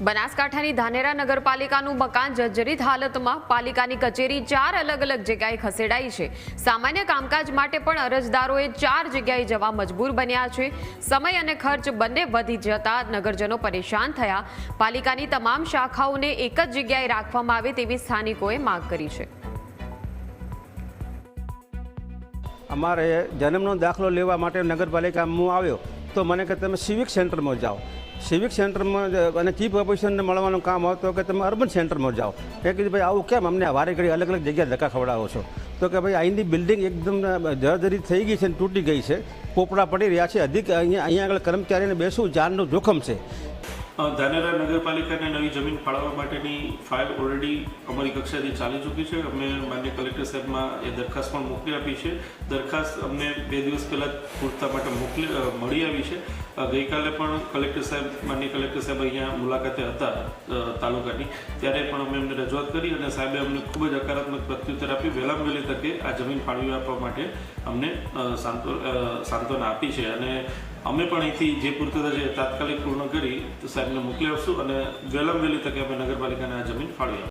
બનાસકાંઠાની ધાનેરા નગરપાલિકાનું મકાન જર્જરિત હાલતમાં પાલિકાની કચેરી ચાર અલગ અલગ જગ્યાએ ખસેડાઈ છે. સામાન્ય કામકાજ માટે પણ અરજદારોએ ચાર જગ્યાએ જવા મજબૂર બન્યા છે. સમય અને ખર્ચ બંને વધી જતા નગરજનો પરેશાન થયા. પાલિકાની તમામ શાખાઓને એક જ જગ્યાએ રાખવામાં આવે તેવી સ્થાનિકોએ માંગ કરી છે. અમારે જન્મનો દાખલો લેવા માટે નગરપાલિકામાં આવ્યો. તો મને કે તમે સિવિક સેન્ટરમાં જાઓ. સિવિક સેન્ટરમાં અને ચીફ ઓફિસરને મળવાનું કામ હતું કે તમે અર્બન સેન્ટરમાં જાઓ. એ કીધું, ભાઈ, આવું કેમ? અમને વારે ઘડી અલગ અલગ જગ્યાએ ધક્કા ખવડાવો છો. તો કે, ભાઈ, અહીંની બિલ્ડિંગ એકદમ જર્જરિત થઈ ગઈ છે અને તૂટી ગઈ છે. પોપડા પડી રહ્યા છે. અધિક અહીંયા અહીંયા આગળ કર્મચારીને બેસવું જાનનું જોખમ છે. ધાનેરા નગરપાલિકાને નવી જમીન ફાળવવા માટેની ફાઇલ ઓલરેડી અમારી કક્ષાથી ચાલી ચૂકી છે. અમે માન્ય કલેક્ટર સાહેબમાં એ દરખાસ્ત પણ મોકલી આપી છે. દરખાસ્ત અમને બે દિવસ પહેલાં પૂરતા માટે મોકલી મળી આવી છે. ગઈકાલે પણ કલેક્ટર સાહેબ, માન્ય કલેક્ટર સાહેબ અહીંયા મુલાકાતે હતા તાલુકાની. ત્યારે પણ અમે એમને રજૂઆત કરી અને સાહેબે અમને ખૂબ જ હકારાત્મક પ્રત્યુત્તર આપી. વહેલામાં વહેલી તકે આ જમીન ફાળવી આપવા માટે અમને સાંત્વના આપી છે. અને અમે પણ અહીંથી જે પૂર્તતા છે તાત્કાલિક પૂર્ણ કરી, તો સાહેબને મોકલી આપશું અને વહેલામાં વહેલી તકે અમે નગરપાલિકાને આ જમીન ફાળવી